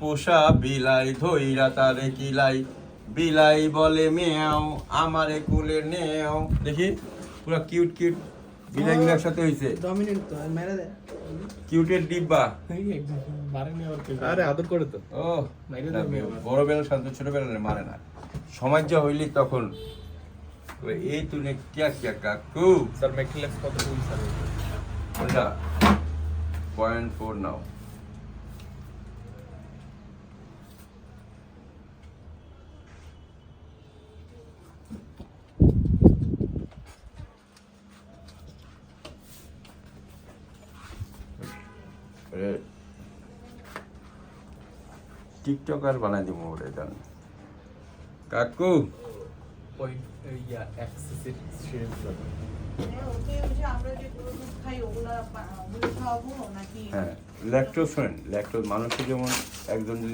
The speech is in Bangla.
পোষা বিলাই ধইরা তারে কিলাই। বিলাই বলে মেয়াও আমারে কুলে নেও। দেখি পুরো কিউট কিউট বিলাই গুলো একসাথে হয়েছে ডমিনেন্ট তো মেরে দে। কিউটের ডিব্বা। আরে আদর করে তো। ও বড় বেলা শান্ত ছোট বেলা মারে না। সমাজ যা হইলি তখন। এই তুনে কিয়া কিয়া কাকু। স্যার ম্যাকলেক্স কত স্যার? পয়েন্ট ফোর নাও। টিকটকার বানাই দিব ওরে জান। কাকু। ইয়া হ্যাঁ ল্যাকটোজ মানুষের যেমন একজন যদি